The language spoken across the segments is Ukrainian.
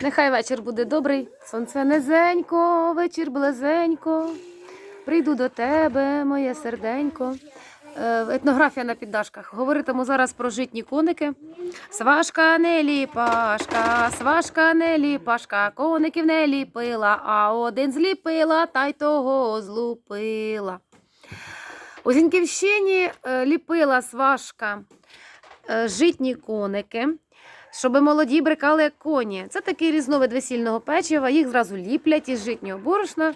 Нехай вечір буде добрий, сонце низенько, вечір близенько. Прийду до тебе, моє серденько. Е, Етнографія на піддашках. Говоритиму зараз про житні коники. Сважка не ліпашка, сважка не ліпашка, коників не ліпила, а один зліпила, та й того злупила. У Зіньківщині е, ліпила сважка е, житні коники, щоб молоді брикали як коні. Це такий різновид весільного печива. Їх зразу ліплять із житнього борошна,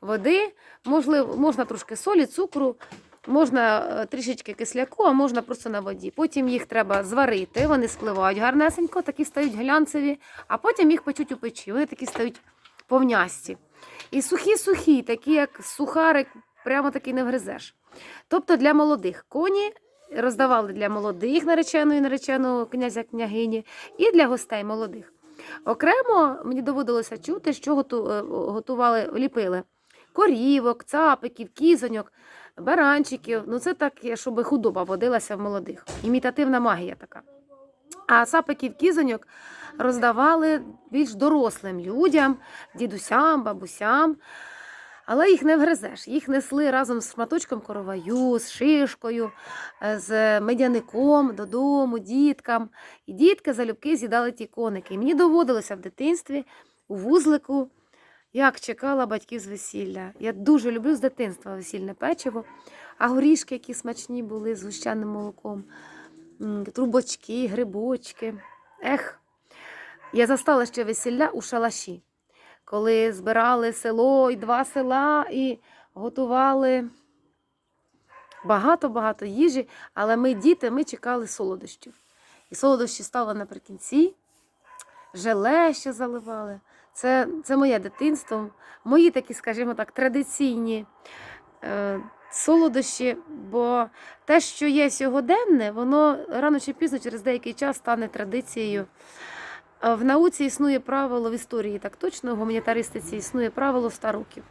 води, можливо, можна трошки солі, цукру, можна е, трішечки кисляку, а можна просто на воді. Потім їх треба зварити, вони спливають гарнесенько, такі стають глянцеві, а потім їх печуть у печі. Вони такі стають повнясті. І сухі-сухі, такі як сухарик, прямо таки не вгризеш. Тобто для молодих коні роздавали для молодих нареченої нареченого князя княгині і для гостей молодих. Окремо мені доводилося чути, що е, готували, ліпили корівок, цапиків, кізоньок, баранчиків. Ну це так, щоб худоба водилася в молодих. Імітативна магія така. А цапиків, кізоньок роздавали більш дорослим людям, дідусям, бабусям. Але їх не вгризеш. Їх несли разом з шматочком короваю, з шишкою, е, з медяником додому, діткам. І дітки залюбки з'їдали ті коники. І мені доводилося в дитинстві у вузлику, як чекала батьків з весілля. Я дуже люблю з дитинства весільне печиво, а горішки, які смачні були з гущаним молоком, трубочки, грибочки. Ех, я застала ще весілля у шалаші коли збирали село і два села і готували багато-багато їжі, але ми, діти, ми чекали солодощів. І солодощі стали наприкінці, желе ще заливали. Це, це моє дитинство, мої такі, скажімо так, традиційні е, солодощі, бо те, що є сьогоденне, воно рано чи пізно через деякий час стане традицією. В науці існує правило в історії, так точно, в гуманітаристиці існує правило 100 років.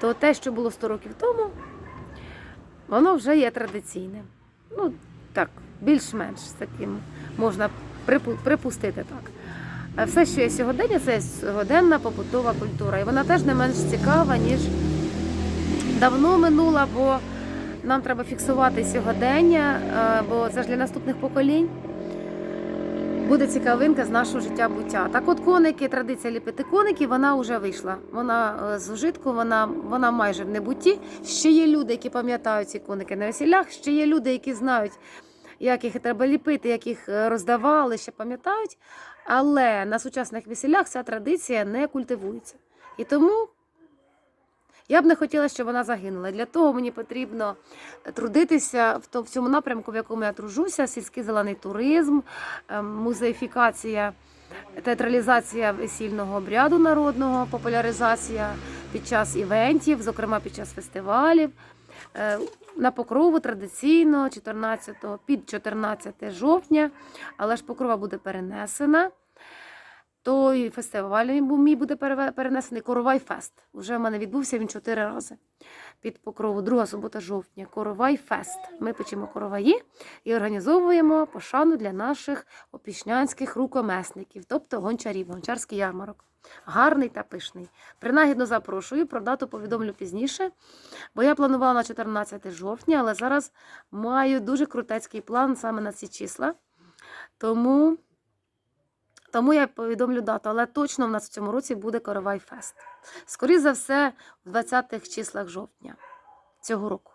То те, що було 100 років тому, воно вже є традиційне. Ну, так, більш-менш з таким можна припустити так. А все, що є сьогодення, це сьогоденна побутова культура. І вона теж не менш цікава, ніж давно минула, бо нам треба фіксувати сьогодення, бо це ж для наступних поколінь буде цікавинка з нашого життя буття. Так от коники, традиція ліпити коники, вона вже вийшла. Вона е, з ужитку, вона, вона майже в небутті. Ще є люди, які пам'ятають ці коники на весіллях, ще є люди, які знають, як їх треба ліпити, як їх е, роздавали, ще пам'ятають. Але на сучасних весіллях ця традиція не культивується. І тому я б не хотіла, щоб вона загинула. Для того мені потрібно трудитися в цьому напрямку, в якому я тружуся: сільський зелений туризм, ем, музеїфікація, театралізація весільного обряду народного, популяризація під час івентів, зокрема під час фестивалів. Е, На покрову традиційно 14, під 14 жовтня, але ж покрова буде перенесена. Той фестиваль мій буде перенесений Коровай Фест. Уже в мене відбувся він чотири рази. Під покрову, друга субота жовтня. Коровай Фест. Ми печемо короваї і організовуємо пошану для наших опішнянських рукомесників, тобто гончарів, гончарський ярмарок. Гарний та пишний. Принагідно запрошую, про дату повідомлю пізніше, бо я планувала на 14 жовтня, але зараз маю дуже крутецький план саме на ці числа. Тому. Тому я повідомлю дату, але точно в нас в цьому році буде Коровай Фест. Скоріше за все, в 20-х числах жовтня цього року.